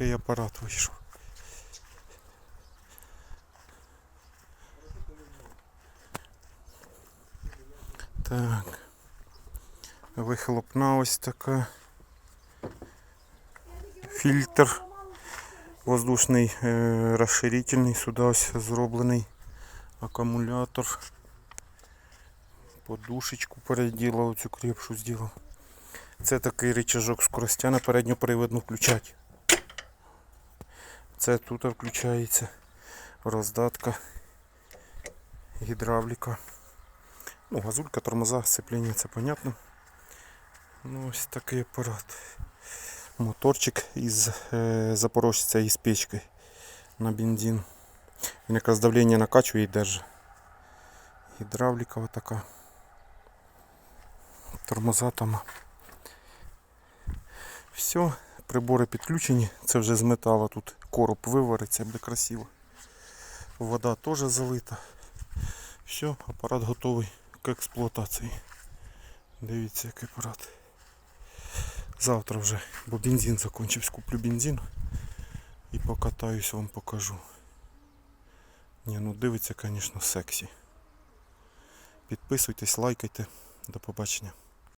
такий апарат вийшов. Так. Вихлопна ось така. Фільтр воздушний е, розширительний, сюди ось зроблений акумулятор. Подушечку переділа, оцю крепшу зробив. Це такий рычажок скоростя на передньоприводну включати. Це тут включається роздатка, гідравліка. Ну, газулька, тормоза, сцеплення, це понятно. Ну, ось такий апарат. Моторчик із е, запорожця із печки на бензин. Він якраз давлення накачує і держить. Гідравліка така. Тормоза там. Все, прибори підключені. Це вже з металу тут короб вивариться, буде красиво. Вода теж залита. Все, апарат готовий к експлуатації. Дивіться, який апарат. Завтра вже, бо бензин закінчився, куплю бензин і покатаюсь, вам покажу. Ні, ну дивиться, звісно, сексі. Підписуйтесь, лайкайте. До побачення.